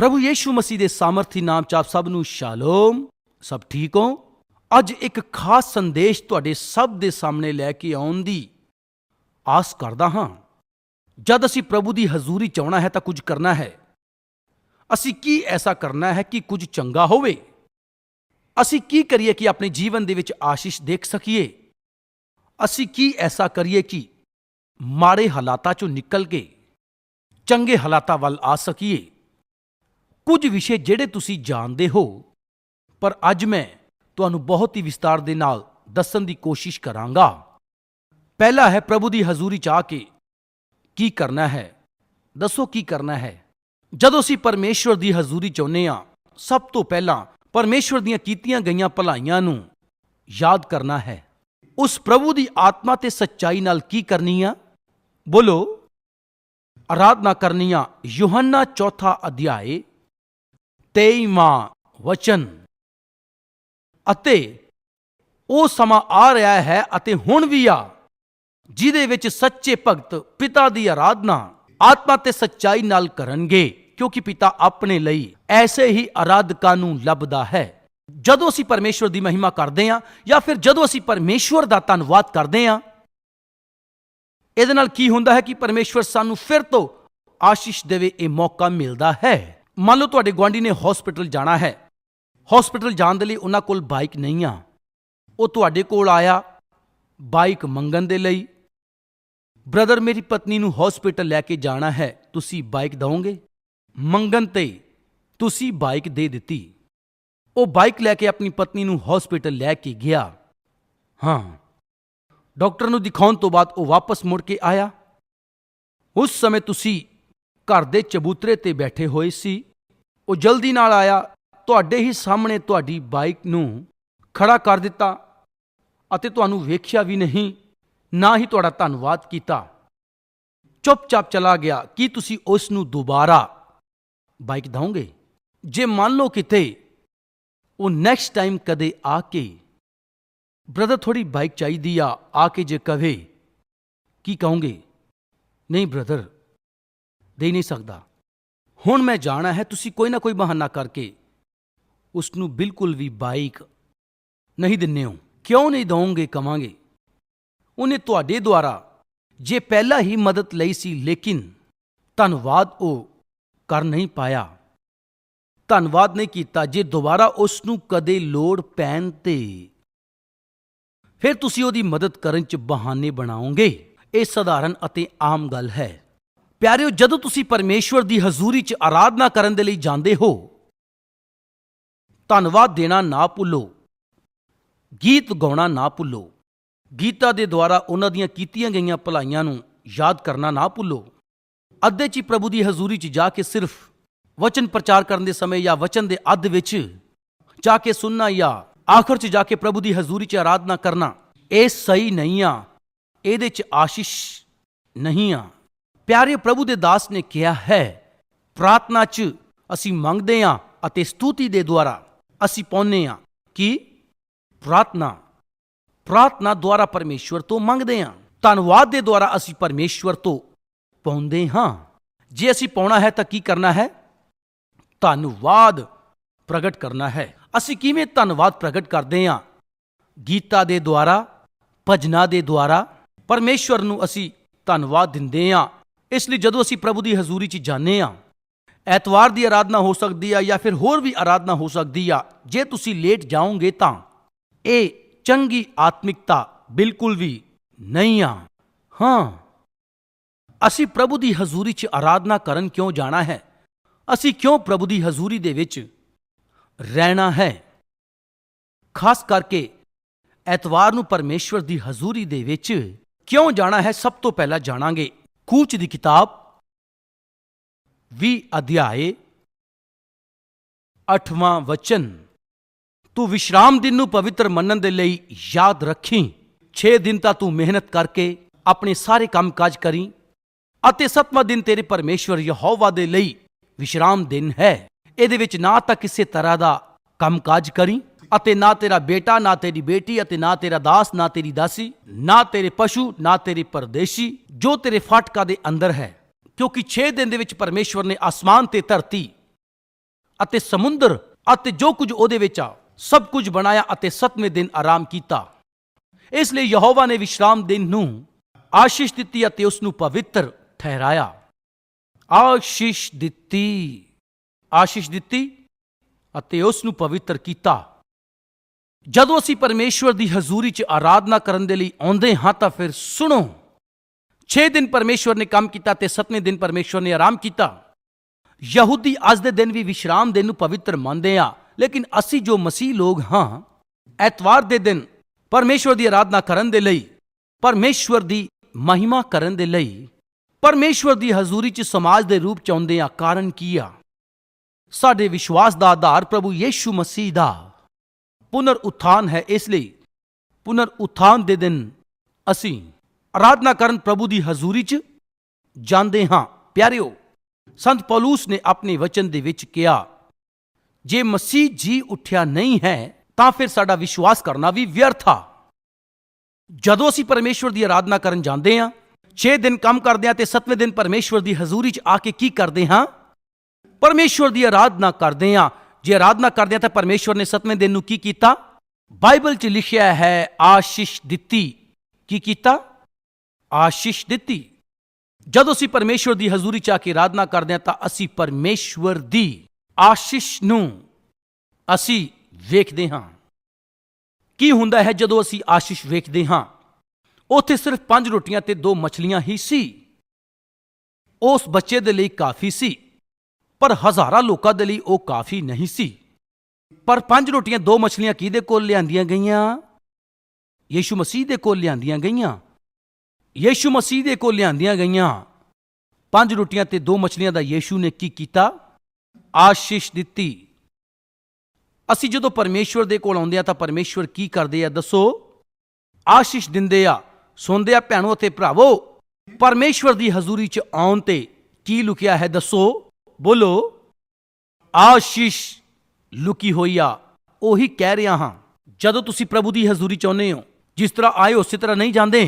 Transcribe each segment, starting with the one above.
ਪ੍ਰਭੂ ਯੀਸ਼ੂ ਮਸੀਹ ਦੇ ਸਾਮਰਥੀ ਨਾਮ ਚ ਆਪ ਸਭ ਨੂੰ ਸ਼ਾਲੋਮ। ਸਭ ਠੀਕ ਹੋ? ਅੱਜ ਇੱਕ ਖਾਸ ਸੰਦੇਸ਼ ਤੁਹਾਡੇ ਸਭ ਦੇ ਸਾਹਮਣੇ ਲੈ ਕੇ ਆਉਣ ਦੀ ਆਸ ਕਰਦਾ ਹਾਂ। ਜਦ ਅਸੀਂ ਪ੍ਰਭੂ ਦੀ ਹਜ਼ੂਰੀ ਚਾਹਣਾ ਹੈ ਤਾਂ ਕੁਝ ਕਰਨਾ ਹੈ। ਅਸੀਂ ਕੀ ਐਸਾ ਕਰਨਾ ਹੈ ਕਿ ਕੁਝ ਚੰਗਾ ਹੋਵੇ? ਅਸੀਂ ਕੀ ਕਰੀਏ ਕਿ ਆਪਣੇ ਜੀਵਨ ਦੇ ਵਿੱਚ ਆਸ਼ੀਸ਼ ਦੇਖ ਸਕੀਏ? ਅਸੀਂ ਕੀ ਐਸਾ ਕਰੀਏ ਕਿ ਮਾੜੇ ਹਾਲਾਤਾਂ ਚੋਂ ਨਿਕਲ ਕੇ ਚੰਗੇ ਹਾਲਾਤਾਂ ਵੱਲ ਆ ਸਕੀਏ? ਕੁਝ ਵਿਸ਼ੇ ਜਿਹੜੇ ਤੁਸੀਂ ਜਾਣਦੇ ਹੋ, ਪਰ ਅੱਜ ਮੈਂ ਤੁਹਾਨੂੰ ਬਹੁਤ ਹੀ ਵਿਸਤਾਰ ਦੇ ਨਾਲ ਦੱਸਣ ਦੀ ਕੋਸ਼ਿਸ਼ ਕਰਾਂਗਾ। ਪਹਿਲਾ ਹੈ ਪ੍ਰਭੂ ਦੀ ਹਜ਼ੂਰੀ ਚ ਆ ਕੇ ਕੀ ਕਰਨਾ ਹੈ? ਦੱਸੋ ਕੀ ਕਰਨਾ ਹੈ? ਜਦੋਂ ਅਸੀਂ ਪਰਮੇਸ਼ਵਰ ਦੀ ਹਜ਼ੂਰੀ ਚਾਹੁੰਦੇ ਆ ਸਭ ਤੋਂ ਪਹਿਲਾਂ ਪਰਮੇਸ਼ਵਰ ਦੀਆਂ ਕੀਤੀਆਂ ਗਈਆਂ ਭਲਾਈਆਂ ਨੂੰ ਯਾਦ ਕਰਨਾ ਹੈ। ਉਸ ਪ੍ਰਭੂ ਦੀ ਆਤਮਾ ਤੇ ਸੱਚਾਈ ਨਾਲ ਕੀ ਕਰਨੀ ਆ? ਬੋਲੋ। ਆਰਾਧਨਾ ਕਰਨੀ ਆ ਯੋਹੰਨਾ ਚੌਥਾ ਅਧਿਆਏ 23ਵਾਂ ਵਚਨ। ਅਤੇ ਉਹ ਸਮਾਂ ਆ ਰਿਹਾ ਹੈ ਅਤੇ ਹੁਣ ਵੀ ਆ, ਜਿਹਦੇ ਵਿੱਚ ਸੱਚੇ ਭਗਤ ਪਿਤਾ ਦੀ ਆਰਾਧਨਾ ਆਤਮਾ ਤੇ ਸੱਚਾਈ ਨਾਲ ਕਰਨਗੇ, ਕਿਉਂਕਿ ਪਿਤਾ ਆਪਣੇ ਲਈ ਐਸੇ ਹੀ ਆਰਾਧਕਾਂ ਨੂੰ ਲੱਭਦਾ ਹੈ। ਜਦੋਂ ਅਸੀਂ ਪਰਮੇਸ਼ਵਰ ਦੀ ਮਹਿਮਾ ਕਰਦੇ ਹਾਂ ਜਾਂ ਫਿਰ ਜਦੋਂ ਅਸੀਂ ਪਰਮੇਸ਼ਵਰ ਦਾ ਧੰਨਵਾਦ ਕਰਦੇ ਹਾਂ, ਇਹਦੇ ਨਾਲ ਕੀ ਹੁੰਦਾ ਹੈ ਕਿ ਪਰਮੇਸ਼ਵਰ ਸਾਨੂੰ ਫਿਰ ਤੋਂ ਆਸ਼ੀਸ਼ ਦੇਵੇ, ਇਹ ਮੌਕਾ ਮਿਲਦਾ ਹੈ। ਮੰਨ ਲਓ ਤੁਹਾਡੇ ਗੁਆਂਢੀ ਨੇ ਹਸਪੀਟਲ ਜਾਣਾ ਹੈ। ਹਸਪੀਟਲ ਜਾਣ ਦੇ ਲਈ ਉਹਨਾਂ ਕੋਲ ਬਾਈਕ ਨਹੀਂ ਆ। ਉਹ ਤੁਹਾਡੇ ਕੋਲ ਆਇਆ ਬਾਈਕ ਮੰਗਣ ਦੇ ਲਈ। ਬ੍ਰਦਰ ਮੇਰੀ ਪਤਨੀ ਨੂੰ ਹਸਪੀਟਲ ਲੈ ਕੇ ਜਾਣਾ ਹੈ, ਤੁਸੀਂ ਬਾਈਕ ਦਵੋਗੇ? ਮੰਗਣ ਤੇ ਤੁਸੀਂ ਬਾਈਕ ਦੇ ਦਿੱਤੀ। ਉਹ ਬਾਈਕ ਲੈ ਕੇ ਆਪਣੀ ਪਤਨੀ ਨੂੰ ਹਸਪੀਟਲ ਲੈ ਕੇ ਗਿਆ। ਹਾਂ। ਡਾਕਟਰ ਨੂੰ ਦਿਖਾਉਣ ਤੋਂ ਬਾਅਦ ਉਹ ਵਾਪਸ ਮੁੜ ਕੇ ਆਇਆ। ਉਸ ਸਮੇਂ ਤੁਸੀਂ ਘਰ ਦੇ ਚਬੂਤਰੇ ਤੇ ਬੈਠੇ ਹੋਏ ਸੀ। ਉਹ ਜਲਦੀ ਨਾਲ ਆਇਆ, ਤੁਹਾਡੇ ਹੀ ਸਾਹਮਣੇ ਤੁਹਾਡੀ ਬਾਈਕ ਨੂੰ ਖੜਾ ਕਰ ਦਿੱਤਾ ਅਤੇ ਤੁਹਾਨੂੰ ਵੇਖਿਆ ਵੀ ਨਹੀਂ, ਨਾ ਹੀ ਤੁਹਾਡਾ ਧੰਨਵਾਦ ਕੀਤਾ। ਚੁੱਪਚਾਪ ਚਲਾ ਗਿਆ। ਕੀ ਤੁਸੀਂ ਉਸ ਨੂੰ ਦੁਬਾਰਾ ਬਾਈਕ ਦਵੋਗੇ ਜੇ ਮੰਨ ਲਓ ਕਿਤੇ ਉਹ ਨੈਕਸਟ ਟਾਈਮ ਕਦੇ ਆ ਕੇ ਬ੍ਰਦਰ ਥੋੜੀ ਬਾਈਕ ਚਾਹੀਦੀ ਆ। ਆ ਕੇ ਜੇ ਕਵੇ ਕੀ ਕਹੋਗੇ? ਨਹੀਂ ਬ੍ਰਦਰ ਦੇ ਨਹੀਂ ਸਕਦਾ। ਹੁਣ ਮੈਂ ਜਾਣਾ ਹੈ, ਤੁਸੀਂ ਕੋਈ ਨਾ ਕੋਈ ਬਹਾਨਾ ਕਰਕੇ। ਉਸ ਨੂੰ ਬਿਲਕੁਲ ਵੀ ਬਾਈਕ ਨਹੀਂ ਦਿੰਨੇ ਹੋ। ਕਿਉਂ ਨਹੀਂ ਦਵੋਗੇ, ਕਵਾਂਗੇ। ਉਹਨੇ ਤੁਹਾਡੇ ਦੁਆਰਾ ਜੇ ਪਹਿਲਾਂ ਹੀ ਮਦਦ ਲਈ ਸੀ, ਲੇਕਿਨ ਧੰਨਵਾਦ ਉਹ ਕਰ ਨਹੀਂ ਪਾਇਆ। ਧੰਨਵਾਦ ਨਹੀਂ ਕੀਤਾ, ਜੇ ਦੁਬਾਰਾ ਉਸ ਨੂੰ ਕਦੇ ਲੋੜ ਪੈਣ ਤੇ। ਫਿਰ ਤੁਸੀਂ ਉਹਦੀ ਮਦਦ ਕਰਨ 'ਚ ਬਹਾਨੇ ਬਣਾਓਗੇ। ਇਹ ਸਧਾਰਨ ਅਤੇ ਆਮ ਗੱਲ ਹੈ। ਪਿਆਰਿਓ, ਜਦੋਂ ਤੁਸੀਂ ਪਰਮੇਸ਼ਵਰ ਦੀ ਹਜ਼ੂਰੀ 'ਚ ਆਰਾਧਨਾ ਕਰਨ ਦੇ ਲਈ ਜਾਂਦੇ ਹੋ, ਧੰਨਵਾਦ ਦੇਣਾ ਨਾ ਭੁੱਲੋ, ਗੀਤ ਗਾਉਣਾ ਨਾ ਭੁੱਲੋ, ਗੀਤਾ ਦੇ ਦੁਆਰਾ ਉਹਨਾਂ ਦੀਆਂ ਕੀਤੀਆਂ ਗਈਆਂ ਭਲਾਈਆਂ ਨੂੰ ਯਾਦ ਕਰਨਾ ਨਾ ਭੁੱਲੋ। ਅੱਧੇ 'ਚ ਹੀ ਪ੍ਰਭੂ ਦੀ ਹਜ਼ੂਰੀ 'ਚ ਜਾ ਕੇ ਸਿਰਫ ਵਚਨ ਪ੍ਰਚਾਰ ਕਰਨ ਦੇ ਸਮੇਂ ਜਾਂ ਵਚਨ ਦੇ ਅੱਧ ਵਿੱਚ ਜਾ ਕੇ ਸੁਣਨਾ ਜਾਂ ਆਖਰ 'ਚ ਜਾ ਕੇ ਪ੍ਰਭੂ ਦੀ ਹਜ਼ੂਰੀ 'ਚ ਆਰਾਧਨਾ ਕਰਨਾ, ਇਹ ਸਹੀ ਨਹੀਂ ਆ, ਇਹਦੇ 'ਚ ਆਸ਼ੀਸ਼ ਨਹੀਂ ਆ। ਪਿਆਰੇ ਪ੍ਰਭੂ ਦੇ ਦਾਸ ਨੇ ਕਿਹਾ ਹੈ, ਪ੍ਰਾਰਥਨਾ 'ਚ ਅਸੀਂ ਮੰਗਦੇ ਹਾਂ ਅਤੇ ਸਤੂਤੀ ਦੇ ਦੁਆਰਾ ਅਸੀਂ ਪਾਉਂਦੇ ਹਾਂ ਕਿ ਪ੍ਰਾਰਥਨਾ ਪ੍ਰਾਰਥਨਾ ਦੁਆਰਾ ਪਰਮੇਸ਼ਵਰ ਤੋਂ ਮੰਗਦੇ ਹਾਂ। ਧੰਨਵਾਦ ਦੇ ਦੁਆਰਾ ਅਸੀਂ ਪਰਮੇਸ਼ਵਰ ਤੋਂ ਪਾਉਂਦੇ ਹਾਂ। ਜੇ ਅਸੀਂ ਪਾਉਣਾ ਹੈ ਤਾਂ ਕੀ ਕਰਨਾ ਹੈ? ਧੰਨਵਾਦ ਪ੍ਰਗਟ ਕਰਨਾ ਹੈ। ਅਸੀਂ ਕਿਵੇਂ ਧੰਨਵਾਦ ਪ੍ਰਗਟ ਕਰਦੇ ਹਾਂ? ਗੀਤਾ ਦੇ ਦੁਆਰਾ, ਭਜਨਾ ਦੇ ਦੁਆਰਾ ਪਰਮੇਸ਼ਵਰ ਨੂੰ ਅਸੀਂ ਧੰਨਵਾਦ ਦਿੰਦੇ ਹਾਂ। ਇਸ ਲਈ ਜਦੋਂ ਅਸੀਂ ਪ੍ਰਭੂ ਦੀ ਹਜ਼ੂਰੀ 'ਚ ਜਾਂਦੇ ਹਾਂ, ਐਤਵਾਰ ਦੀ ਆਰਾਧਨਾ ਹੋ ਸਕਦੀ ਆ ਜਾਂ ਫਿਰ ਹੋਰ ਵੀ ਆਰਾਧਨਾ ਹੋ ਸਕਦੀ ਆ, ਜੇ ਤੁਸੀਂ ਲੇਟ ਜਾਓਗੇ ਤਾਂ ਇਹ ਚੰਗੀ ਆਤਮਿਕਤਾ ਬਿਲਕੁਲ ਵੀ ਨਹੀਂ ਆ। ਹਾਂ, ਅਸੀਂ ਪ੍ਰਭੂ ਦੀ ਹਜ਼ੂਰੀ 'ਚ ਆਰਾਧਨਾ ਕਰਨ ਕਿਉਂ ਜਾਣਾ ਹੈ? ਅਸੀਂ ਕਿਉਂ ਪ੍ਰਭੂ ਦੀ ਹਜ਼ੂਰੀ ਦੇ ਵਿੱਚ ਰਹਿਣਾ ਹੈ? ਖਾਸ ਕਰਕੇ ਐਤਵਾਰ ਨੂੰ ਪਰਮੇਸ਼ਵਰ ਦੀ ਹਜ਼ੂਰੀ ਦੇ ਵਿੱਚ ਕਿਉਂ ਜਾਣਾ ਹੈ? ਸਭ ਤੋਂ ਪਹਿਲਾਂ ਜਾਣਾਂਗੇ। ਕੂਚ ਦੀ ਕਿਤਾਬ 20 ਅਧਿਆਏ 8ਵਾਂ ਵਚਨ। ਤੂੰ ਵਿਸ਼ਰਾਮ ਦਿਨ ਨੂੰ ਪਵਿੱਤਰ ਮੰਨਣ ਦੇ ਲਈ ਯਾਦ ਰੱਖੀ। 6 ਦਿਨ ਤਾਂ ਤੂੰ ਮਿਹਨਤ ਕਰਕੇ ਆਪਣੇ ਸਾਰੇ ਕੰਮਕਾਜ ਕਰੀ ਅਤੇ ਸੱਤਵਾਂ ਦਿਨ ਤੇਰੇ ਪਰਮੇਸ਼ਵਰ ਯਹੋਵਾ ਦੇ ਲਈ ਵਿਸ਼ਰਾਮ ਦਿਨ ਹੈ। ਇਹਦੇ ਵਿੱਚ ਨਾ ਤਾਂ ਕਿਸੇ ਤਰ੍ਹਾਂ ਦਾ ਕੰਮਕਾਜ ਕਰੀ ਅਤੇ ਨਾ ਤੇਰਾ ਬੇਟਾ, ਨਾ ਤੇਰੀ ਬੇਟੀ ਅਤੇ ਨਾ ਤੇਰਾ ਦਾਸ, ਨਾ ਤੇਰੀ ਦਾਸੀ, ਨਾ ਤੇਰੇ ਪਸ਼ੂ, ਨਾ ਤੇਰੇ ਪਰਦੇਸ਼ੀ, ਜੋ ਤੇਰੇ ਫਾਟਕਾ ਦੇ ਅੰਦਰ ਹੈ। ਕਿਉਂਕਿ 6 ਦਿਨ ਦੇ ਵਿੱਚ ਪਰਮੇਸ਼ਵਰ ਨੇ ਆਸਮਾਨ ਤੇ ਧਰਤੀ ਅਤੇ ਸਮੁੰਦਰ ਅਤੇ ਜੋ ਕੁਝ ਉਹਦੇ ਵਿੱਚ ਆ, ਸਭ ਕੁਝ ਬਣਾਇਆ ਅਤੇ ਸੱਤਵੇਂ ਦਿਨ ਆਰਾਮ ਕੀਤਾ। ਇਸ ਲਈ ਯਹੋਵਾ ਨੇ ਵਿਸ਼ਰਾਮ ਦਿਨ ਨੂੰ ਆਸ਼ੀਸ਼ ਦਿੱਤੀ ਅਤੇ ਉਸ ਨੂੰ ਪਵਿੱਤਰ ਠਹਿਰਾਇਆ। ਆਸ਼ੀਸ਼ ਦਿੱਤੀ ਆਸ਼ੀਸ਼ ਦਿੱਤੀ ਅਤੇ ਉਸ ਨੂੰ ਪਵਿੱਤਰ ਕੀਤਾ। ਜਦੋਂ ਅਸੀਂ ਪਰਮੇਸ਼ਵਰ ਦੀ ਹਜ਼ੂਰੀ 'ਚ ਆਰਾਧਨਾ ਕਰਨ ਦੇ ਲਈ ਆਉਂਦੇ ਹਾਂ ਤਾਂ ਫਿਰ ਸੁਣੋ। 6 ਦਿਨ ਪਰਮੇਸ਼ਵਰ ਨੇ ਕੰਮ ਕੀਤਾ ਤੇ 7ਵੇਂ ਦਿਨ ਪਰਮੇਸ਼ਵਰ ਨੇ ਆਰਾਮ ਕੀਤਾ। ਯਹੂਦੀ ਅੱਜ ਦੇ ਦਿਨ ਵੀ ਵਿਸ਼ਰਾਮ ਦਿਨ ਨੂੰ ਪਵਿੱਤਰ ਮੰਨਦੇ ਆ, ਲੇਕਿਨ ਅਸੀਂ ਜੋ ਮਸੀਹ ਲੋਕ ਹਾਂ, ਐਤਵਾਰ ਦੇ ਦਿਨ ਪਰਮੇਸ਼ਵਰ ਦੀ ਆਰਾਧਨਾ ਕਰਨ ਦੇ ਲਈ, ਪਰਮੇਸ਼ਵਰ ਦੀ ਮਹਿਮਾ ਕਰਨ ਦੇ ਲਈ, ਪਰਮੇਸ਼ਵਰ ਦੀ ਹਜ਼ੂਰੀ 'ਚ ਸਮਾਜ ਦੇ ਰੂਪ 'ਚ ਆਉਂਦੇ ਆ, ਕਾਰਨ ਕੀ ਆ? ਸਾਡੇ ਵਿਸ਼ਵਾਸ ਦਾ ਆਧਾਰ ਪ੍ਰਭੂ ਯੀਸ਼ੂ ਮਸੀਹ ਦਾ। ਪੁਨਰ ਉਥਾਨ ਹੈ ਇਸ ਲਈ। ਪੁਨਰ ਉਥਾਨ ਦੇ ਦਿਨ ਅਸੀਂ ਆਰਾਧਨਾ ਕਰਨ ਪ੍ਰਭੂ ਦੀ ਹਜ਼ੂਰੀ 'ਚ ਜਾਂਦੇ ਹਾਂ। ਪਿਆਰਿਓ, ਸੰਤ ਪੌਲੂਸ ਨੇ ਆਪਣੇ ਵਚਨ ਦੇ ਵਿੱਚ ਕਿਹਾ, ਜੇ ਮਸੀਹ ਜੀ ਉੱਠਿਆ ਨਹੀਂ ਹੈ, ਤਾਂ ਫਿਰ ਸਾਡਾ ਵਿਸ਼ਵਾਸ ਕਰਨਾ ਵੀ ਵਿਅਰਥ ਆ। ਜਦੋਂ ਅਸੀਂ ਪਰਮੇਸ਼ਵਰ ਦੀ ਆਰਾਧਨਾ ਕਰਨ ਜਾਂਦੇ ਹਾਂ 6 ਦਿਨ ਕੰਮ ਕਰਦੇ ਹਾਂ ਤੇ 7ਵੇਂ ਦਿਨ ਪਰਮੇਸ਼ਵਰ ਦੀ ਹਜ਼ੂਰੀ 'ਚ ਆ ਕੇ ਕੀ ਕਰਦੇ ਹਾਂ? ਪਰਮੇਸ਼ਵਰ ਦੀ ਆਰਾਧਨਾ ਕਰਦੇ ਹਾਂ। ਜੇ ਆਰਾਧਨਾ ਕਰਦੇ ਹਾਂ ਤਾਂ ਪਰਮੇਸ਼ਵਰ ਨੇ 7ਵੇਂ ਦਿਨ ਨੂੰ ਕੀ ਕੀਤਾ? ਬਾਈਬਲ 'ਚ ਲਿਖਿਆ ਹੈ, ਆਸ਼ੀਸ਼ ਦਿੱਤੀ। ਕੀ ਕੀਤਾ? ਆਸ਼ੀਸ਼ ਦਿੱਤੀ। ਜਦੋਂ ਅਸੀਂ ਪਰਮੇਸ਼ਵਰ ਦੀ ਹਜ਼ੂਰੀ 'ਚ ਆ ਕੇ ਆਰਾਧਨਾ ਕਰਦੇ ਹਾਂ ਤਾਂ ਅਸੀਂ ਪਰਮੇਸ਼ਵਰ ਦੀ ਆਸ਼ੀਸ਼ ਨੂੰ ਅਸੀਂ ਵੇਖਦੇ ਹਾਂ। ਕੀ ਹੁੰਦਾ ਹੈ ਜਦੋਂ ਅਸੀਂ ਆਸ਼ੀਸ਼ ਵੇਖਦੇ ਹਾਂ? ਉੱਥੇ ਸਿਰਫ ਪੰਜ ਰੋਟੀਆਂ ਤੇ ਦੋ ਮਛਲੀਆਂ ਹੀ ਸੀ। ਉਸ ਬੱਚੇ ਦੇ ਲਈ ਕਾਫੀ ਸੀ। ਪਰ ਹਜ਼ਾਰਾਂ ਲੋਕਾਂ ਦੇ ਲਈ ਉਹ ਕਾਫੀ ਨਹੀਂ ਸੀ। ਪਰ ਪੰਜ ਰੋਟੀਆਂ, ਦੋ ਮਛਲੀਆਂ ਕਿਹਦੇ ਕੋਲ ਲਿਆਂਦੀਆਂ ਗਈਆਂ? ਯੀਸ਼ੂ ਮਸੀਹ ਦੇ ਕੋਲ ਲਿਆਂਦੀਆਂ ਗਈਆਂ। ਯੀਸ਼ੂ ਮਸੀਹ ਦੇ ਕੋਲ ਲਿਆਂਦੀਆਂ ਗਈਆਂ। ਪੰਜ ਰੋਟੀਆਂ ਤੇ ਦੋ ਮਛਲੀਆਂ ਦਾ ਯੀਸ਼ੂ ਨੇ ਕੀ ਕੀਤਾ? ਆਸ਼ੀਸ਼ ਦਿੱਤੀ। ਅਸੀਂ ਜਦੋਂ ਪਰਮੇਸ਼ਵਰ ਦੇ ਕੋਲ ਆਉਂਦੇ ਆ ਤਾਂ ਪਰਮੇਸ਼ਵਰ ਕੀ ਕਰਦੇ ਆ ਦੱਸੋ? ਆਸ਼ੀਸ਼ ਦਿੰਦੇ ਆ ਸੁਣਦੇ ਆ, ਭੈਣੋ ਅਤੇ ਭਰਾਵੋ, ਪਰਮੇਸ਼ਵਰ ਦੀ ਹਜ਼ੂਰੀ 'ਚ ਆਉਣ ਤੇ ਕੀ ਲੁਕਿਆ ਹੈ ਦੱਸੋ? ਬੋਲੋ, ਆਸ਼ੀਸ਼ ਲੁਕੀ ਹੋਈ ਆ, ਉਹੀ ਕਹਿ ਰਿਹਾ ਹਾਂ, ਜਦੋਂ ਤੁਸੀਂ ਪ੍ਰਭੂ ਦੀ ਹਜ਼ੂਰੀ ਚਾਹੁੰਦੇ ਹੋ, ਜਿਸ ਤਰ੍ਹਾਂ ਆਏ ਉਸੇ ਤਰ੍ਹਾਂ ਨਹੀਂ ਜਾਂਦੇ।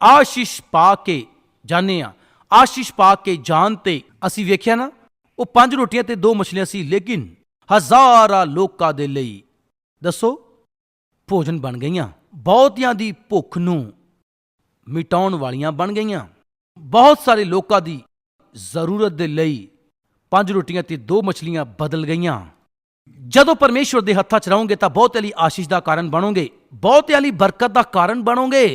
ਆਸ਼ੀਸ਼ ਪਾ ਕੇ ਜਾਣੇ ਆ ਆਸ਼ੀਸ਼ ਪਾ ਕੇ ਜਾਣ ਤੇ ਅਸੀਂ ਵੇਖਿਆ ਨਾ, ਉਹ ਪੰਜ ਰੋਟੀਆਂ ਤੇ ਦੋ ਮਛਲੀਆਂ ਸੀ, ਲੇਕਿਨ ਹਜ਼ਾਰਾਂ ਲੋਕਾਂ ਦੇ ਲਈ, ਦੱਸੋ, ਭੋਜਨ ਬਣ ਗਈਆਂ। ਬਹੁਤਿਆਂ ਦੀ ਭੁੱਖ ਨੂੰ ਮਿਟਾਉਣ ਵਾਲੀਆਂ ਬਣ ਗਈਆਂ। ਬਹੁਤ ਸਾਰੇ ਲੋਕਾਂ ਦੀ ਜ਼ਰੂਰਤ ਦੇ ਲਈ ਪੰਜ ਰੋਟੀਆਂ ਤੇ ਦੋ ਮਛਲੀਆਂ ਬਦਲ ਗਈਆਂ। ਜਦੋਂ ਪਰਮੇਸ਼ਵਰ ਦੇ ਹੱਥਾਂ 'ਚ ਰਹੋਗੇ ਤਾਂ ਬਹੁਤਿਆਂ ਲਈ ਆਸ਼ੀਸ਼ ਦਾ ਕਾਰਨ ਬਣੋਗੇ। ਬਹੁਤਿਆਂ ਲਈ ਬਰਕਤ ਦਾ ਕਾਰਨ ਬਣੋਗੇ।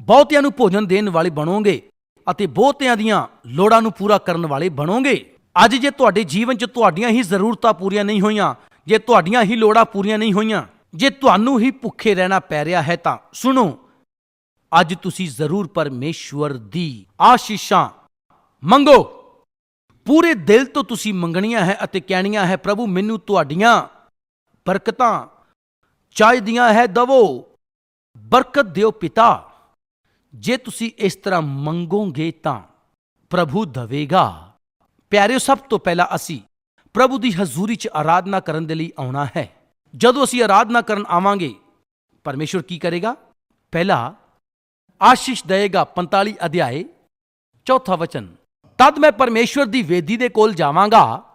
ਬਹੁਤਿਆਂ ਨੂੰ ਭੋਜਨ ਦੇਣ ਵਾਲੇ ਬਣੋਗੇ ਅਤੇ ਬਹੁਤਿਆਂ ਦੀਆਂ ਲੋੜਾਂ ਨੂੰ ਪੂਰਾ ਕਰਨ ਵਾਲੇ ਬਣੋਗੇ। ਅੱਜ ਜੇ ਤੁਹਾਡੇ ਜੀਵਨ 'ਚ ਤੁਹਾਡੀਆਂ ਹੀ ਜ਼ਰੂਰਤਾਂ ਪੂਰੀਆਂ ਨਹੀਂ ਹੋਈਆਂ, ਜੇ ਤੁਹਾਡੀਆਂ ਹੀ ਲੋੜਾਂ ਪੂਰੀਆਂ ਨਹੀਂ ਹੋਈਆਂ, ਜੇ ਤੁਹਾਨੂੰ ਹੀ ਭੁੱਖੇ ਰਹਿਣਾ ਪੈ ਰਿਹਾ ਹੈ ਤਾਂ ਸੁਣੋ, ਅੱਜ ਤੁਸੀਂ ਜ਼ਰੂਰ ਪਰਮੇਸ਼ਵਰ ਦੀ ਆਸ਼ੀਸ਼ਾਂ ਮੰਗੋ। ਪੂਰੇ ਦਿਲ ਤੋਂ ਤੁਸੀਂ ਮੰਗਣੀਆਂ ਹੈ ਅਤੇ ਕਹਿਣੀਆਂ ਹੈ, ਪ੍ਰਭੂ, ਮੈਨੂੰ ਤੁਹਾਡੀਆਂ ਬਰਕਤਾਂ ਚਾਹੀਦੀਆਂ ਹੈ, ਦਵੋ। ਬਰਕਤ ਦਿਓ ਪਿਤਾ। ਜੇ ਤੁਸੀਂ ਇਸ ਤਰ੍ਹਾਂ ਮੰਗੋਗੇ ਤਾਂ ਪ੍ਰਭੂ ਦਵੇਗਾ। ਪਿਆਰਿਓ, ਸਭ ਤੋਂ ਪਹਿਲਾਂ ਅਸੀਂ ਪ੍ਰਭੂ ਦੀ ਹਜ਼ੂਰੀ 'ਚ ਆਰਾਧਨਾ ਕਰਨ ਦੇ ਲਈ ਆਉਣਾ ਹੈ। ਜਦੋਂ ਅਸੀਂ ਆਰਾਧਨਾ ਕਰਨ ਆਵਾਂਗੇ, ਪਰਮੇਸ਼ਵਰ ਕੀ ਕਰੇਗਾ? ਪਹਿਲਾ ਆਸ਼ੀਸ਼ ਦੇਗਾ 45 ਅਧਿਆਏ, ਚੌਥਾ ਵਚਨ। ਤਦ ਮੈਂ ਪਰਮੇਸ਼ਵਰ ਦੀ ਵੇਦੀ ਦੇ ਕੋਲ ਜਾਵਾਂਗਾ।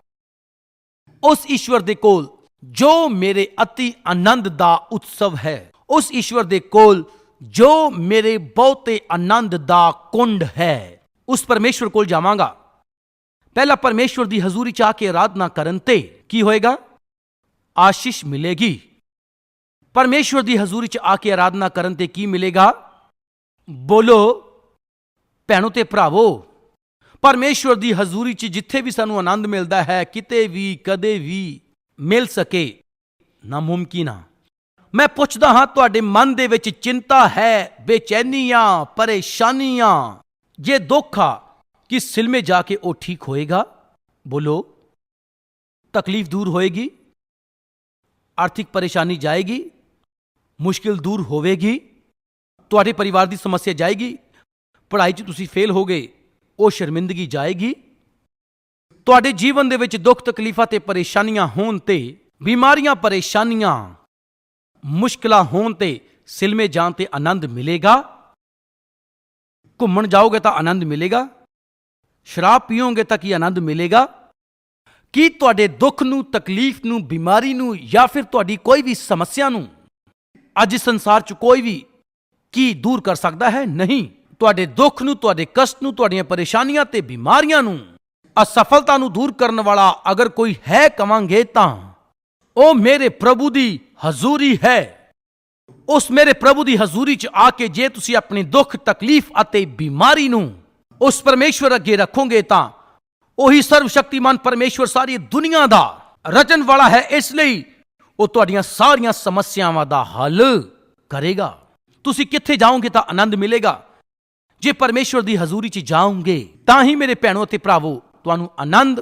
ਉਸ ਈਸ਼ਵਰ ਦੇ ਕੋਲ, ਜੋ ਮੇਰੇ ਅਤੀ ਆਨੰਦ ਦਾ ਉਤਸਵ ਹੈ। ਉਸ ਈਸ਼ਵਰ ਦੇ ਕੋਲ, ਜੋ ਮੇਰੇ ਬਹੁਤੇ ਆਨੰਦ ਦਾ ਕੁੰਡ ਹੈ। ਉਸ ਪਰਮੇਸ਼ਵਰ ਕੋਲ ਜਾਵਾਂਗਾ। ਪਹਿਲਾ ਪਰਮੇਸ਼ਵਰ ਦੀ ਹਜ਼ੂਰੀ ਚ ਆ ਕੇ ਆਰਾਧਨਾ ਕਰਨ ਤੇ ਕੀ ਹੋਏਗਾ? ਆਸ਼ੀਸ਼ ਮਿਲੇਗੀ। ਪਰਮੇਸ਼ਵਰ ਦੀ ਹਜ਼ੂਰੀ ਚ ਆ ਕੇ ਆਰਾਧਨਾ ਕਰਨ ਤੇ ਕੀ ਮਿਲੇਗਾ? ਬੋਲੋ, ਭੈਣੋ ਤੇ ਭਰਾਵੋ ਪਰਮੇਸ਼ਵਰ ਦੀ ਹਜ਼ੂਰੀ 'ਚ ਜਿੱਥੇ ਵੀ ਸਾਨੂੰ ਆਨੰਦ ਮਿਲਦਾ ਹੈ, ਕਿਤੇ ਵੀ, ਕਦੇ ਵੀ ਮਿਲ ਸਕੇ, ਨਾਮੁਮਕਿਨ ਆ। ਮੈਂ ਪੁੱਛਦਾ ਹਾਂ, ਤੁਹਾਡੇ ਮਨ ਦੇ ਵਿੱਚ ਚਿੰਤਾ ਹੈ, ਬੇਚੈਨੀਆਂ, ਪਰੇਸ਼ਾਨੀਆਂ, ਜੇ ਦੁੱਖ ਆ ਕਿ ਸਿਲਮੇ ਜਾ ਕੇ ਉਹ ਠੀਕ ਹੋਏਗਾ? ਬੋਲੋ। ਤਕਲੀਫ ਦੂਰ ਹੋਏਗੀ, ਆਰਥਿਕ ਪਰੇਸ਼ਾਨੀ ਜਾਏਗੀ, ਮੁਸ਼ਕਿਲ ਦੂਰ ਹੋਵੇਗੀ, ਤੁਹਾਡੇ ਪਰਿਵਾਰ ਦੀ ਸਮੱਸਿਆ ਜਾਏਗੀ, ਪੜ੍ਹਾਈ 'ਚ ਤੁਸੀਂ ਫੇਲ ਹੋ ਗਏ ਉਹ ਸ਼ਰਮਿੰਦਗੀ ਜਾਏਗੀ। ਤੁਹਾਡੇ ਜੀਵਨ ਦੇ ਵਿੱਚ ਦੁੱਖ, ਤਕਲੀਫਾਂ ਤੇ ਪਰੇਸ਼ਾਨੀਆਂ ਹੋਣ ਤੇ, ਬਿਮਾਰੀਆਂ, ਪਰੇਸ਼ਾਨੀਆਂ, ਮੁਸ਼ਕਲਾਂ ਹੋਣ ਤੇ ਸਿਲਮੇ ਜਾਣ ਤੇ ਆਨੰਦ ਮਿਲੇਗਾ। ਘੁੰਮਣ ਜਾਓਗੇ ਤਾਂ ਆਨੰਦ ਮਿਲੇਗਾ। ਸ਼ਰਾਬ ਪੀਓਗੇ ਤਾਂ ਕੀ ਆਨੰਦ ਮਿਲੇਗਾ? ਕੀ ਤੁਹਾਡੇ ਦੁੱਖ ਨੂੰ, ਤਕਲੀਫ ਨੂੰ, ਬਿਮਾਰੀ ਨੂੰ ਜਾਂ ਫਿਰ ਤੁਹਾਡੀ ਕੋਈ ਵੀ ਸਮੱਸਿਆ ਨੂੰ ਅੱਜ ਸੰਸਾਰ 'ਚ ਕੋਈ ਵੀ ਕੀ ਦੂਰ ਕਰ ਸਕਦਾ ਹੈ? ਨਹੀਂ। ਤੁਹਾਡੇ ਦੁੱਖ ਨੂੰ, ਤੁਹਾਡੇ ਕਸ਼ਟ ਨੂੰ, ਤੁਹਾਡੀਆਂ ਪਰੇਸ਼ਾਨੀਆਂ ਤੇ ਬਿਮਾਰੀਆਂ ਨੂੰ, ਅਸਫਲਤਾ ਨੂੰ ਦੂਰ ਕਰਨ ਵਾਲਾ ਅਗਰ ਕੋਈ ਹੈ ਕਵਾਂਗੇ ਤਾਂ, ਉਹ ਮੇਰੇ ਪ੍ਰਭੂ ਦੀ ਹਜ਼ੂਰੀ ਹੈ। ਉਸ ਮੇਰੇ ਪ੍ਰਭੂ ਦੀ ਹਜ਼ੂਰੀ 'ਚ ਆ ਕੇ ਜੇ ਤੁਸੀਂ ਆਪਣੇ ਦੁੱਖ, ਤਕਲੀਫ ਅਤੇ ਬਿਮਾਰੀ ਨੂੰ ਉਸ ਪਰਮੇਸ਼ਵਰ ਅੱਗੇ ਰੱਖੋਗੇ ਤਾਂ, ਉਹੀ ਸਰਵ ਸ਼ਕਤੀਮਾਨ ਪਰਮੇਸ਼ਵਰ ਸਾਰੀ ਦੁਨੀਆ ਦਾ ਰਚਨ ਵਾਲਾ ਹੈ। ਇਸ ਲਈ ਉਹ ਤੁਹਾਡੀਆਂ ਸਾਰੀਆਂ ਸਮੱਸਿਆਵਾਂ ਦਾ ਹੱਲ ਕਰੇਗਾ। ਤੁਸੀਂ ਕਿੱਥੇ ਜਾਓਗੇ ਤਾਂ ਆਨੰਦ ਮਿਲੇਗਾ। ਜੇ ਪਰਮੇਸ਼ਵਰ ਦੀ ਹਜ਼ੂਰੀ 'ਚ ਜਾਓਗੇ, ਤਾਂ ਹੀ ਮੇਰੇ ਭੈਣੋ ਅਤੇ ਭਰਾਵੋ, ਤੁਹਾਨੂੰ ਆਨੰਦ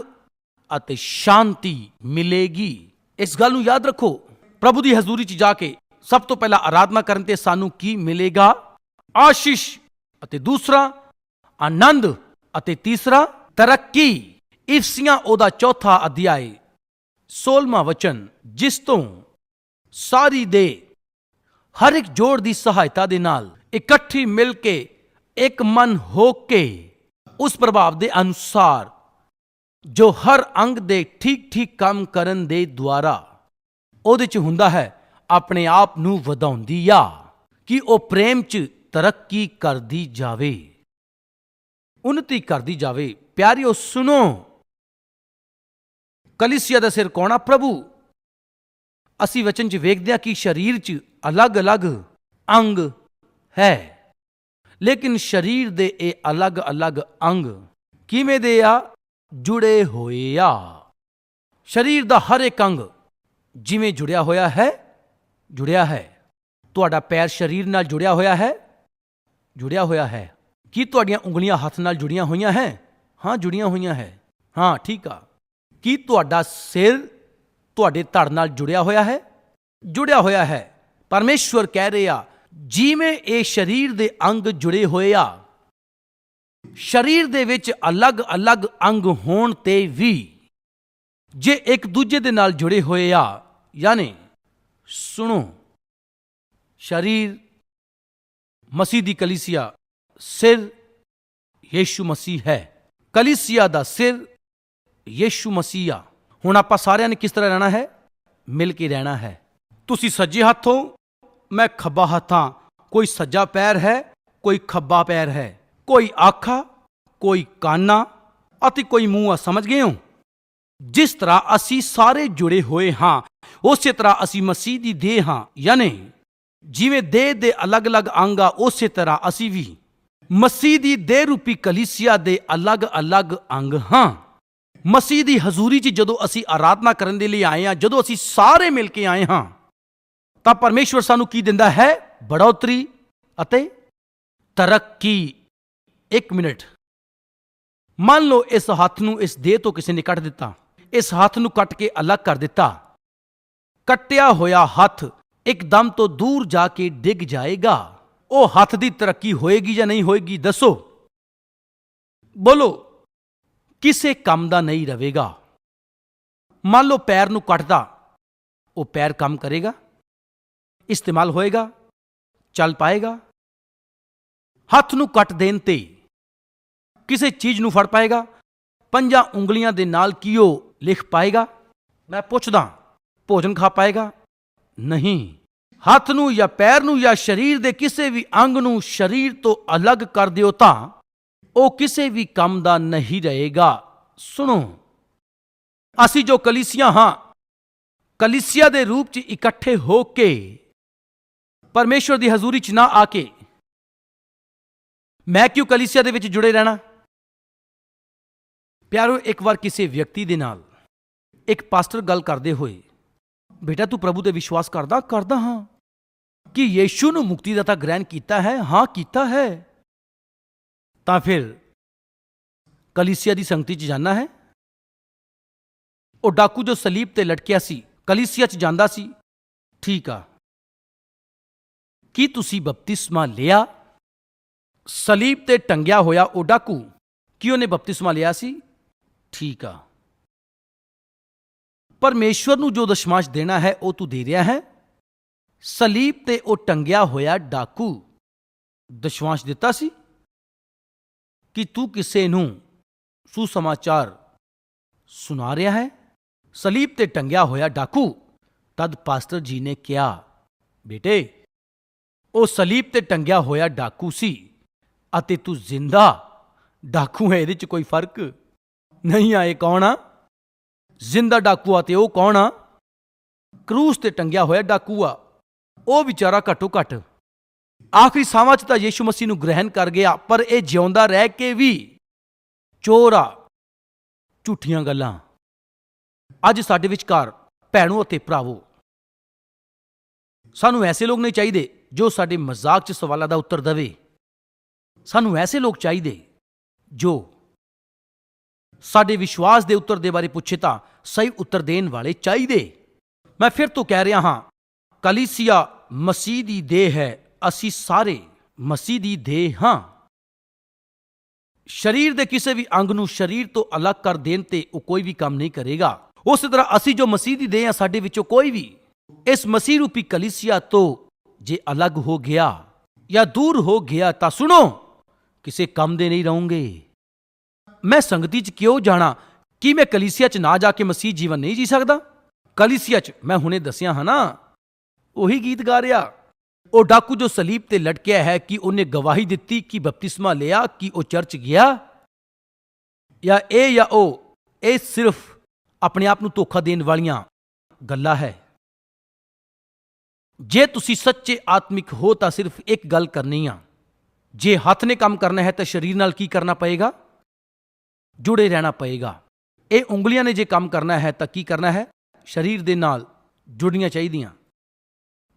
ਅਤੇ ਸ਼ਾਂਤੀ ਮਿਲੇਗੀ। ਇਸ ਗੱਲ ਨੂੰ ਯਾਦ ਰੱਖੋ, ਪ੍ਰਭੂ ਦੀ ਹਜ਼ੂਰੀ 'ਚ ਜਾ ਕੇ ਸਭ ਤੋਂ ਪਹਿਲਾਂ ਆਰਾਧਨਾ ਕਰਨ ਤੇ ਸਾਨੂੰ ਕੀ ਮਿਲੇਗਾ? ਆਸ਼ੀਸ਼ ਅਤੇ ਦੂਸਰਾ, ਆਨੰਦ ਅਤੇ ਤੀਸਰਾ, ਤਰੱਕੀ। ਇਫਸੀਆਂ ਉਹਦਾ ਚੌਥਾ ਅਧਿਆਇ 16ਵਾਂ ਵਚਨ, ਜਿਸ ਤੋਂ ਸਾਰੀ ਦੇ ਹਰ ਇੱਕ ਜੋੜ ਦੀ ਸਹਾਇਤਾ ਦੇ ਨਾਲ ਇਕੱਠੀ ਮਿਲ ਕੇ ਇੱਕ ਮਨ ਹੋ ਕੇ ਉਸ ਪ੍ਰਭਾਵ ਦੇ ਅਨੁਸਾਰ ਜੋ ਹਰ ਅੰਗ ਦੇ ਠੀਕ ਠੀਕ ਕੰਮ ਕਰਨ ਦੇ ਦੁਆਰਾ ਉਹਦੇ ਚ ਹੁੰਦਾ ਹੈ, ਆਪਣੇ ਆਪ ਨੂੰ ਵਧਾਉਂਦੀ ਆ, ਕਿ ਉਹ ਪ੍ਰੇਮ ਚ ਤਰੱਕੀ ਕਰਦੀ ਜਾਵੇ। ਉન્નਤੀ ਕਰਦੀ ਜਾਵੇ। ਪਿਆਰਿਓ, ਸੁਣੋ। ਕਲੀਸਿਆ ਦਾ ਸਿਰ ਕੌਣਾ ਪ੍ਰਭੂ? ਅਸੀਂ ਵਚਨ ਚ ਵੇਖਦੇ ਹਾਂ ਕਿ ਸਰੀਰ ਚ ਅਲੱਗ-ਅਲੱਗ ਅੰਗ ਹੈ। ਲੇਕਿਨ ਸਰੀਰ ਦੇ ਇਹ ਅਲੱਗ-ਅਲੱਗ ਅੰਗ ਕਿਵੇਂ ਦੇ ਆ? ਜੁੜੇ ਹੋਏ ਆ। ਸਰੀਰ ਦਾ ਹਰ ਇੱਕ ਅੰਗ ਜਿਵੇਂ ਜੁੜਿਆ ਹੋਇਆ ਹੈ, ਜੁੜਿਆ ਹੈ। ਤੁਹਾਡਾ ਪੈਰ ਸਰੀਰ ਨਾਲ ਜੁੜਿਆ ਹੋਇਆ ਹੈ, ਜੁੜਿਆ ਹੋਇਆ ਹੈ। ਕੀ ਤੁਹਾਡੀਆਂ ਉਂਗਲੀਆਂ ਹੱਥ ਨਾਲ ਜੁੜੀਆਂ ਹੋਈਆਂ ਹੈ? ਹਾਂ, ਜੁੜੀਆਂ ਹੋਈਆਂ ਹੈ। ਹਾਂ, ਠੀਕ ਆ। ਕੀ ਤੁਹਾਡਾ ਸਿਰ ਤੁਹਾਡੇ ਧੜ ਨਾਲ ਜੁੜਿਆ ਹੋਇਆ ਹੈ? ਜੁੜਿਆ ਹੋਇਆ ਹੈ। ਪਰਮੇਸ਼ਵਰ ਕਹਿ ਰਿਹਾ ਜਿਵੇਂ ਇਹ ਸਰੀਰ ਦੇ ਅੰਗ ਜੁੜੇ ਹੋਏ ਆ, ਸਰੀਰ ਦੇ ਵਿੱਚ ਅਲੱਗ-ਅਲੱਗ ਅੰਗ ਹੋਣ ਤੇ ਵੀ ਜੇ ਇੱਕ ਦੂਜੇ ਦੇ ਨਾਲ ਜੁੜੇ ਹੋਏ ਆ, ਯਾਨੀ ਸੁਣੋ, ਸਰੀਰ ਮਸੀਹ ਦੀ ਕਲੀਸਿਆ, ਸਿਰ ਯੀਸ਼ੂ ਮਸੀਹ ਹੈ। ਕਲੀਸਿਆ ਦਾ ਸਿਰ ਯੀਸ਼ੂ ਮਸੀਹ ਹੁਣ ਆਪਾਂ ਸਾਰਿਆਂ ਨੇ ਕਿਸ ਤਰ੍ਹਾਂ ਰਹਿਣਾ ਹੈ? ਮਿਲ ਕੇ ਰਹਿਣਾ ਹੈ। ਤੁਸੀਂ ਸੱਜੇ ਹੱਥੋਂ ਮੈਂ ਖੱਬਾ ਹੱਥਾਂ ਕੋਈ ਸੱਜਾ ਪੈਰ ਹੈ, ਕੋਈ ਖੱਬਾ ਪੈਰ ਹੈ। ਕੋਈ ਆਖਾ ਕੋਈ ਕਾਨਾ ਅਤੇ ਕੋਈ ਮੂੰਹ ਆ, ਸਮਝ ਗਏ ਹੋ? ਜਿਸ ਤਰ੍ਹਾਂ ਅਸੀਂ ਸਾਰੇ ਜੁੜੇ ਹੋਏ ਹਾਂ, ਉਸੇ ਤਰ੍ਹਾਂ ਅਸੀਂ ਮਸੀਹ ਦੀ ਦੇਹ ਹਾਂ, ਯਾਨੀ ਜਿਵੇਂ ਦੇਹ ਦੇ ਅਲੱਗ-ਅਲੱਗ ਅੰਗ ਆ, ਉਸੇ ਤਰ੍ਹਾਂ ਅਸੀਂ ਵੀ ਮਸੀਹ ਦੀ ਦੇਹ ਰੂਪੀ ਕਲੀਸਿਆ ਦੇ ਅਲੱਗ-ਅਲੱਗ ਅੰਗ ਹਾਂ। ਮਸੀਹ ਦੀ ਹਜ਼ੂਰੀ 'ਚ ਜਦੋਂ ਅਸੀਂ ਆਰਾਧਨਾ ਕਰਨ ਦੇ ਲਈ ਆਏ ਹਾਂ, ਜਦੋਂ ਅਸੀਂ ਸਾਰੇ ਮਿਲ ਕੇ ਆਏ ਹਾਂ ਤਾਂ ਪਰਮੇਸ਼ਵਰ ਸਾਨੂੰ ਕੀ ਦਿੰਦਾ ਹੈ? ਬੜੋਤਰੀ ਅਤੇ ਤਰੱਕੀ। ਇੱਕ ਮਿੰਟ। ਮੰਨ ਲਓ ਇਸ ਹੱਥ ਨੂੰ ਇਸ ਦੇਹ ਤੋਂ ਕਿਸੇ ਨੇ ਕੱਟ ਦਿੱਤਾ। ਇਸ ਹੱਥ ਨੂੰ ਕੱਟ ਕੇ ਅਲੱਗ ਕਰ ਦਿੱਤਾ। ਕੱਟਿਆ ਹੋਇਆ ਹੱਥ ਇੱਕਦਮ ਤੋਂ ਦੂਰ ਜਾ ਕੇ ਡਿੱਗ ਜਾਏਗਾ। ਉਹ ਹੱਥ ਦੀ ਤਰੱਕੀ ਹੋਏਗੀ ਜਾਂ ਨਹੀਂ ਹੋਏਗੀ, ਦੱਸੋ। ਬੋਲੋ, ਕਿਸੇ ਕੰਮ ਦਾ ਨਹੀਂ ਰਹੇਗਾ। ਮੰਨ ਲਓ ਪੈਰ ਨੂੰ ਕੱਟਦਾ। ਉਹ ਪੈਰ ਕੰਮ ਕਰੇਗਾ। ਇਸਤੇਮਾਲ ਹੋਏਗਾ, ਚੱਲ ਪਾਏਗਾ। ਹੱਥ ਨੂੰ ਕੱਟ ਦੇਣ ਤੇ ਕਿਸੇ ਚੀਜ਼ ਨੂੰ ਫੜ ਪਾਏਗਾ, ਪੰਜਾਂ ਉਂਗਲੀਆਂ ਦੇ ਨਾਲ ਕੀ ਉਹ ਲਿਖ ਪਾਏਗਾ? ਮੈਂ ਪੁੱਛਦਾ, ਭੋਜਨ ਖਾ ਪਾਏਗਾ? ਨਹੀਂ। ਹੱਥ ਨੂੰ ਜਾਂ ਪੈਰ ਨੂੰ ਜਾਂ ਸਰੀਰ ਦੇ ਕਿਸੇ ਵੀ ਅੰਗ ਨੂੰ ਸਰੀਰ ਤੋਂ ਅਲੱਗ ਕਰ ਦਿਓ ਤਾਂ ਉਹ ਕਿਸੇ ਵੀ ਕੰਮ ਦਾ ਨਹੀਂ ਰਹੇਗਾ। ਸੁਣੋ। ਅਸੀਂ ਜੋ ਕਲੀਸੀਆਂ ਹਾਂ, ਕਲੀਸਿਆ ਦੇ ਰੂਪ 'ਚ ਇਕੱਠੇ ਹੋ ਕੇ ਪਰਮੇਸ਼ਵਰ ਦੀ ਹਜ਼ੂਰੀ 'ਚ ਨਾ ਆ ਕੇ ਮੈਂ ਕਿਉਂ ਕਲੀਸਿਆ ਦੇ ਵਿੱਚ ਜੁੜੇ ਰਹਿਣਾ? ਪਿਆਰੋ, ਇੱਕ ਵਾਰ ਕਿਸੇ ਵਿਅਕਤੀ ਦੇ ਨਾਲ ਇੱਕ ਪਾਸਟਰ ਗੱਲ ਕਰਦੇ ਹੋਏ, ਬੇਟਾ, ਤੂੰ ਪ੍ਰਭੂ ਤੇ ਵਿਸ਼ਵਾਸ ਕਰਦਾ ਕਰਦਾ ਹਾਂ ਕਿ ਯੀਸ਼ੂ ਨੂੰ ਮੁਕਤੀ ਦਾਤਾ ਗ੍ਰਹਿਣ ਕੀਤਾ ਹੈ, ਹਾਂ, ਕੀਤਾ ਹੈ। ਤਾਂ ਫਿਰ ਕਲੀਸਿਆ ਦੀ ਸੰਗਤੀ 'ਚ ਜਾਣਾ ਹੈ। ਉਹ ਡਾਕੂ ਜੋ ਸਲੀਬ ਤੇ ਲਟਕਿਆ ਸੀ, ਕਲੀਸਿਆ 'ਚ ਜਾਂਦਾ ਸੀ। ਠੀਕ ਆ। ਕੀ ਤੁਸੀਂ ਬਪਤਿਸਮਾ ਲਿਆ? ਸਲੀਬ ਤੇ ਟੰਗਿਆ ਹੋਇਆ ਉਹ ਡਾਕੂ ਕੀ ਉਹਨੇ ਬਪਤਿਸਮਾ ਲਿਆ ਸੀ? ਠੀਕ ਆ। ਪਰਮੇਸ਼ਵਰ ਨੂੰ ਜੋ ਦਸ਼ਮਾਸ਼ ਦੇਣਾ ਹੈ, ਉਹ ਤੂੰ ਦੇ ਰਿਹਾ ਹੈ? ਸਲੀਬ ਤੇ ਉਹ ਟੰਗਿਆ ਹੋਇਆ ਡਾਕੂ ਦਸ਼ਵਾਂਸ਼ ਦਿੱਤਾ ਸੀ? ਕਿ ਤੂੰ ਕਿਸੇ ਨੂੰ ਸੁਸਮਾਚਾਰ ਸੁਣਾ ਰਿਹਾ ਹੈ? ਸਲੀਬ ਤੇ ਟੰਗਿਆ ਹੋਇਆ ਡਾਕੂ ਤਦ ਪਾਸਟਰ ਜੀ ਨੇ ਕਿਹਾ, ਬੇਟੇ ਉਹ ਸਲੀਬ ਤੇ ਟੰਗਿਆ ਹੋਇਆ ਡਾਕੂ ਸੀ ਅਤੇ ਤੂੰ ਜ਼ਿੰਦਾ। ਡਾਕੂ ਹੈ ਇਹਦੇ 'ਚ ਕੋਈ ਫ਼ਰਕ ਨਹੀਂ ਆਏ ਕੌਣ ਆ? ਜ਼ਿੰਦਾ ਡਾਕੂ ਆ ਤੇ ਉਹ ਕੌਣ ਆ? ਕਰੂਸ ਤੇ ਟੰਗਿਆ ਹੋਇਆ ਡਾਕੂ ਆ ਉਹ ਵਿਚਾਰਾ ਘੱਟੋ ਘੱਟ ਆਖਰੀ ਸਾਹਾਂ 'ਚ ਤਾਂ ਯੀਸ਼ੂ ਮਸੀਹ ਨੂੰ ਗ੍ਰਹਿਣ ਕਰ ਗਿਆ, ਪਰ ਇਹ ਜਿਉਂਦਾ ਰਹਿ ਕੇ ਵੀ ਚੋਰ। ਆ ਝੂਠੀਆਂ ਗੱਲਾਂ। ਅੱਜ ਸਾਡੇ ਵਿਚਕਾਰ ਭੈਣੋ ਅਤੇ ਭਰਾਵੋ, ਸਾਨੂੰ ਐਸੇ ਲੋਕ ਨਹੀਂ ਚਾਹੀਦੇ ਜੋ ਸਾਡੇ ਮਜ਼ਾਕ 'ਚ ਸਵਾਲਾਂ ਦਾ ਉੱਤਰ ਦੇਵੇ। ਸਾਨੂੰ ਐਸੇ ਲੋਕ ਚਾਹੀਦੇ ਜੋ ਸਾਡੇ ਵਿਸ਼ਵਾਸ ਦੇ ਉੱਤਰ ਦੇ ਬਾਰੇ ਪੁੱਛੇ ਤਾਂ ਸਹੀ ਉੱਤਰ ਦੇਣ ਵਾਲੇ ਚਾਹੀਦੇ। ਮੈਂ ਫਿਰ ਤੋਂ ਕਹਿ ਰਿਹਾ ਹਾਂ, ਕਲੀਸੀਆ, ਮਸੀਹ ਦੀ ਦੇਹ ਹੈ, ਅਸੀਂ ਸਾਰੇ ਮਸੀਹ ਦੀ ਦੇਹ ਹਾਂ। ਸਰੀਰ ਦੇ ਕਿਸੇ ਵੀ ਅੰਗ ਨੂੰ ਸਰੀਰ ਤੋਂ ਅਲੱਗ ਕਰ ਦੇਣ ਤੇ ਉਹ ਕੋਈ ਵੀ ਕੰਮ ਨਹੀਂ ਕਰੇਗਾ। ਉਸੇ ਤਰ੍ਹਾਂ ਅਸੀਂ ਜੋ ਮਸੀਹ ਦੀ ਦੇਹ ਹਾਂ, ਸਾਡੇ ਵਿੱਚੋਂ ਕੋਈ ਵੀ ਇਸ ਮਸੀਹ ਰੂਪੀ ਕਲੀਸੀਆ ਤੋਂ ਜੇ ਅਲੱਗ ਹੋ ਗਿਆ ਜਾਂ ਦੂਰ ਹੋ ਗਿਆ ਤਾਂ ਸੁਣੋ, ਕਿਸੇ ਕੰਮ ਦੇ ਨਹੀਂ ਰਹੋਗੇ। ਮੈਂ ਸੰਗਤੀ 'ਚ ਕਿਉਂ ਜਾਣਾ? ਕੀ ਮੈਂ ਕਲੀਸਿਆ 'ਚ ਨਾ ਜਾ ਕੇ ਮਸੀਹ ਜੀਵਨ ਨਹੀਂ ਜੀ ਸਕਦਾ? ਕਲੀਸਿਆ 'ਚ, ਮੈਂ ਹੁਣੇ ਦੱਸਿਆ ਹਾਂ ਨਾ, ਉਹੀ ਗੀਤ ਗਾ ਰਿਹਾ। ਉਹ ਡਾਕੂ ਜੋ ਸਲੀਬ ਤੇ ਲਟਕਿਆ ਹੈ, ਕਿ ਉਹਨੇ ਗਵਾਹੀ ਦਿੱਤੀ ਕਿ ਬਪਤਿਸਮਾ ਲਿਆ, ਕਿ ਉਹ ਚਰਚ ਗਿਆ? ਜਾਂ ਇਹ ਜਾਂ ਉਹ, ਇਹ ਸਿਰਫ ਆਪਣੇ ਆਪ ਨੂੰ ਧੋਖਾ ਦੇਣ ਵਾਲੀਆਂ ਗੱਲਾਂ ਹੈ। ਜੇ ਤੁਸੀਂ ਸੱਚੇ ਆਤਮਿਕ ਹੋ ਤਾਂ ਸਿਰਫ ਇੱਕ ਗੱਲ ਕਰਨੀ ਆ। ਜੇ ਹੱਥ ਨੇ ਕੰਮ ਕਰਨਾ ਹੈ ਤਾਂ ਸਰੀਰ ਨਾਲ ਕੀ ਕਰਨਾ ਪਏਗਾ? ਜੁੜੇ ਰਹਿਣਾ ਪਏਗਾ। ਇਹ ਉਂਗਲੀਆਂ ਨੇ ਜੇ ਕੰਮ ਕਰਨਾ ਹੈ ਤਾਂ ਕੀ ਕਰਨਾ ਹੈ? ਸਰੀਰ ਦੇ ਨਾਲ ਜੁੜਨੀਆਂ ਚਾਹੀਦੀਆਂ।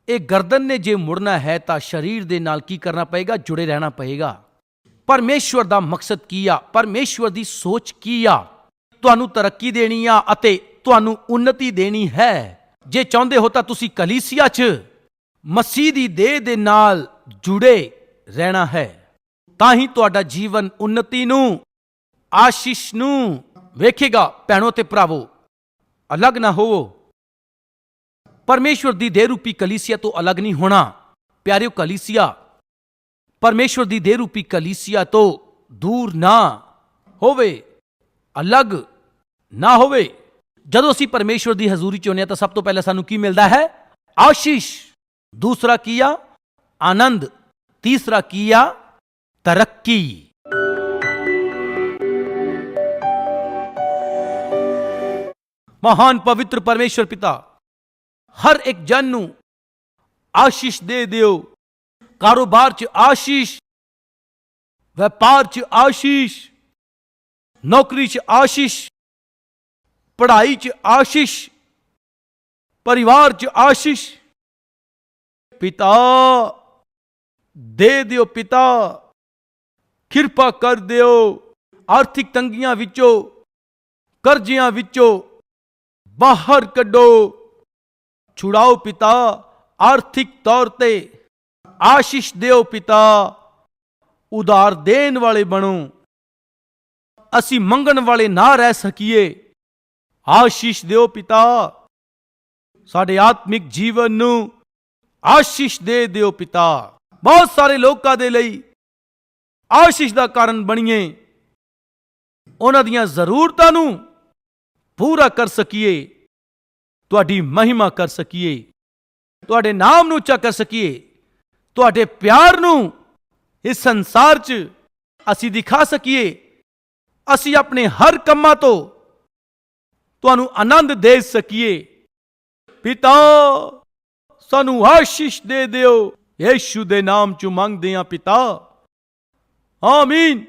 ਇਹ ਗਰਦਨ ਨੇ ਜੇ ਮੁੜਨਾ ਹੈ ਤਾਂ ਸਰੀਰ ਦੇ ਨਾਲ ਕੀ ਕਰਨਾ ਪਏਗਾ? ਜੁੜੇ ਰਹਿਣਾ ਪਏਗਾ। ਪਰਮੇਸ਼ਵਰ ਦਾ ਮਕਸਦ ਕੀ ਆ? ਪਰਮੇਸ਼ਵਰ ਦੀ ਸੋਚ ਕੀ ਆ? ਤੁਹਾਨੂੰ ਤਰੱਕੀ ਦੇਣੀ ਆ ਅਤੇ ਤੁਹਾਨੂੰ ਉન્નਤੀ ਦੇਣੀ ਹੈ। ਜੇ ਚਾਹੁੰਦੇ ਹੋ ਤਾਂ ਤੁਸੀਂ ਕਲੀਸਿਆ 'ਚ ਮਸੀਹ ਦੀ ਦੇਹ ਦੇ ਨਾਲ ਜੁੜੇ ਰਹਿਣਾ ਹੈ। ਤਾਂ ਹੀ ਤੁਹਾਡਾ ਜੀਵਨ ਉન્નਤੀ ਨੂੰ, ਆਸ਼ੀਸ਼ ਨੂੰ ਵੇਖੇਗਾ। ਭੈਣੋ ਤੇ ਭਰਾਵੋ, ਅਲੱਗ ਨਾ ਹੋਵੋ। ਪਰਮੇਸ਼ਵਰ ਦੀ ਦੇਹ ਰੂਪੀ ਕਲੀਸਿਆ ਤੋਂ ਅਲੱਗ ਨਹੀਂ ਹੋਣਾ। ਪਿਆਰਿਓ ਕਲੀਸਿਆ, ਪਰਮੇਸ਼ਵਰ ਦੀ ਦੇਹ ਰੂਪੀ ਕਲੀਸਿਆ ਤੋਂ ਦੂਰ ਨਾ ਹੋਵੇ, ਅਲੱਗ ਨਾ ਹੋਵੇ। ਜਦੋਂ ਅਸੀਂ ਪਰਮੇਸ਼ਵਰ ਦੀ ਹਜ਼ੂਰੀ ਚ ਹੁੰਦੇ ਹਾਂ ਤਾਂ ਸਭ ਤੋਂ ਪਹਿਲਾਂ ਸਾਨੂੰ ਕੀ ਮਿਲਦਾ ਹੈ? ਆਸ਼ੀਸ਼। ਦੂਸਰਾ ਕੀ ਆ ਆਨੰਦ। ਤੀਸਰਾ ਕੀ ਆ ਤਰੱਕੀ। ਮਹਾਨ ਪਵਿੱਤਰ ਪਰਮੇਸ਼ਵਰ ਪਿਤਾ, ਹਰ ਇੱਕ ਜਨ ਨੂੰ ਆਸ਼ੀਸ਼ ਦੇ ਦਿਓ। ਕਾਰੋਬਾਰ 'ਚ ਆਸ਼ੀਸ਼, ਵਪਾਰ 'ਚ ਆਸ਼ੀਸ਼, ਨੌਕਰੀ 'ਚ ਆਸ਼ੀਸ਼। ਪੜ੍ਹਾਈ 'ਚ ਆਸ਼ੀਸ਼, ਪਰਿਵਾਰ 'ਚ ਆਸ਼ੀਸ਼। ਪਿਤਾ, ਦੇ ਦਿਓ ਪਿਤਾ, ਕਿਰਪਾ ਕਰ ਦਿਓ, ਆਰਥਿਕ ਤੰਗੀਆਂ ਵਿੱਚੋਂ, ਕਰਜ਼ਿਆਂ ਵਿੱਚੋਂ ਬਾਹਰ ਕੱਢੋ। ਛੁਡਾਓ ਪਿਤਾ, ਆਰਥਿਕ ਤੌਰ ਤੇ ਆਸ਼ੀਸ਼ ਦਿਓ ਪਿਤਾ, ਉਧਾਰ ਦੇਣ ਵਾਲੇ ਬਣੋ। ਅਸੀਂ ਮੰਗਣ ਵਾਲੇ ਨਾ ਰਹਿ ਸਕੀਏ। ਆਸ਼ੀਸ਼ ਦਿਓ ਪਿਤਾ। ਸਾਡੇ ਆਤਮਿਕ ਜੀਵਨ ਨੂੰ ਆਸ਼ੀਸ਼ ਦੇ ਦਿਓ ਪਿਤਾ। ਬਹੁਤ ਸਾਰੇ ਲੋਕਾਂ ਦੇ ਲਈ ਆਸ਼ੀਸ਼ ਦਾ ਕਾਰਨ ਬਣੀਏ। ਉਹਨਾਂ ਦੀਆਂ ਜ਼ਰੂਰਤਾਂ ਨੂੰ ਪੂਰਾ ਕਰ ਸਕੀਏ। ਤੁਹਾਡੀ ਮਹਿਮਾ ਕਰ ਸਕੀਏ। ਤੁਹਾਡੇ ਨਾਮ ਨੂੰ ਉੱਚਾ ਕਰ ਸਕੀਏ। ਤੁਹਾਡੇ ਪਿਆਰ ਨੂੰ ਇਸ ਸੰਸਾਰ 'ਚ ਅਸੀਂ ਦਿਖਾ ਸਕੀਏ। ਅਸੀਂ ਆਪਣੇ ਹਰ ਕੰਮਾਂ ਤੋਂ ਤੁਹਾਨੂੰ ਆਨੰਦ ਦੇ ਸਕੀਏ। ਪਿਤਾ, ਸਾਨੂੰ ਆਸ਼ੀਸ਼ ਦੇ ਦਿਓ। ਯੇਸ਼ੂ ਦੇ ਨਾਮ 'ਚ ਮੰਗਦੇ ਹਾਂ ਪਿਤਾ। ਆਮੀਨ।